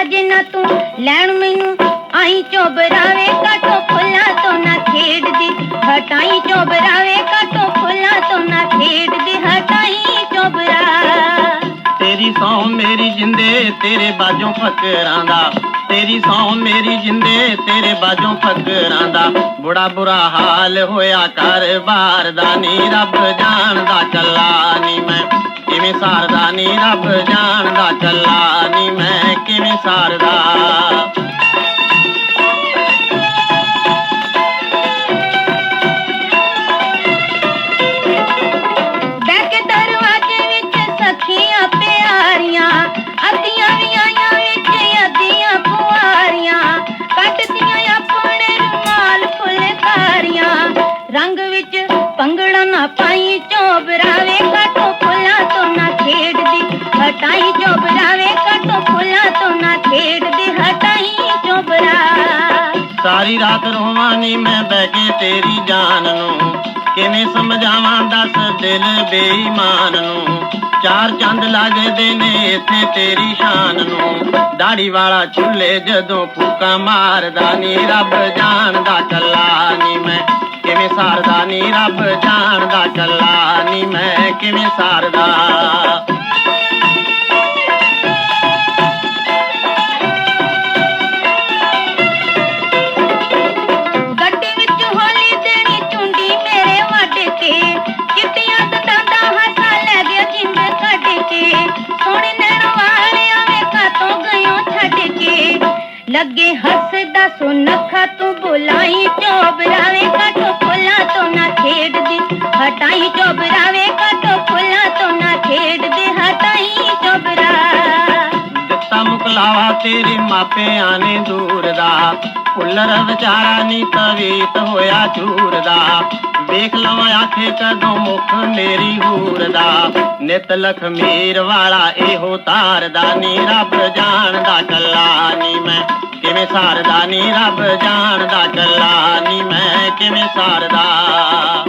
ਅਜੇ ਨਾ ਤੂੰ ਲੈਣ ਮੈਨੂੰ। ਆਈ ਚੋਬਰਾਵੇ ਕਾਟੋ ਫੁੱਲਾਂ ਤੋਂ ਨਾ ਖੇਡਦੀ। ਹਟਾਈ ਚੋਬਰਾਵੇ ਕਾਟੋ ਫੁੱਲਾਂ ਤੋਂ ਨਾ ਖੇਡਦੀ। ਹਟਾਈ ਚੋਬਰਾ। ਤੇਰੀ ਸੌ ਮੇਰੀ ਜਿੰਦੇ ਤੇਰੇ ਬਾਝੋਂ ਫਕਰਾਂ ਦਾ ਤੇਰੀ ਸੌ ਮੇਰੀ ਜਿੰਦੇ ਤੇਰੇ ਬਾਝੋਂ ਫਕਰਾਂ ਦਾ ਬੁੜਾ ਬੁਰਾ ਹਾਲ ਹੋਇਆ ਘਰ ਬਾਰ ਦਾ, ਨੀ ਰੱਬ ਜਾਣਦਾ ਕੱਲਾ ਨੀ ਮੈਂ। ਕਿਵੇਂ ਸਾਰਦਾ ਨੀ ਰੱਬ ਜਾਣਦਾ ਚੱਲਾ ਨੀ ਮੈਂ ਕਿਵੇਂ ਸਾਰਦਾ। ਰੰਗ ਵਿੱਚ ਸਾਰੀ ਰਾਤ ਰੋਵਾਂ ਨੀ ਮੈਂ ਬਹਿ ਕੇ ਤੇਰੀ ਜਾਨ ਨੂੰ। ਕਿਵੇਂ ਸਮਝਾਵਾਂ ਦੱਸ ਦਿਲ ਬੇਈਮਾਨ ਨੂੰ। ਚਾਰ ਚੰਦ ਲੱਗਦੇ ਨੇ ਇੱਥੇ ਤੇਰੀ ਸ਼ਾਨ ਨੂੰ। ਦਾੜੀ ਵਾਲਾ ਚੁੱਲੇ ਜਦੋਂ ਫੂਕਾਂ ਮਾਰਦਾ ਨੀ ਰੱਬ ਜਾਣਦਾ ਚੱਲਾ ਨੀ ਮੈਂ। ਕਿਵੇਂ ਸਾਰਦਾ ਨੀ ਰੱਬ ਜਾਣਦਾ ਚੱਲਾ ਨੀ ਮੈਂ। ਕਿਵੇਂ ਸਾਰਦਾ ਲੱਗੇ ਹੱਸਦਾ ਸੁਨਖਾ ਤੂੰ ਬੁਲਾਈ ਚੋਬਰਾਵੇ ਕਾਟੋ ਫੁੱਲਾਂ ਤੋਂ ਨਾ ਖੇਡਦੀ ਹਟਾਈ ਚੋਬਰਾਵੇ ਕਾਟੋ ਫੁੱਲਾਂ ਤੋਂ ਨਾ ਖੇਡਦੀ ਹਟਾਈ ਚੋਬਰਾ ਦਿੱਤਾ ਮੁਕਲਾਵਾ ਤੇਰੇ ਮਾਪਿਆਂ ਨੇ ਦੂਰ ਦਾ ਫੁੱਲਰ ਵਿਚਾਰਾ ਨੀ ਤਵੀਤ ਹੋਇਆ ਚੂਰ ਦਾ ਵੇਖ ਲਵਾਂ ਆਖੇ ਕਦੋਂ ਮੁਖ ਮੇਰੀ ਹੂਰ ਦਾ ਨਿਤ ਲਖਮੀਰ ਵਾਲਾ ਇਹੋ ਤਾਰਦਾ ਨੀ ਰੱਬ ਜਾਣਦਾ ਕੱਲਾ ਨੀ ਮੈਂ ਕਿਵੇਂ ਸਾਰਦਾ ਨੀ ਰੱਬ ਜਾਣਦਾ ਕੱਲਾ ਨੀ ਮੈਂ ਕਿਵੇਂ ਸਾਰਦਾ।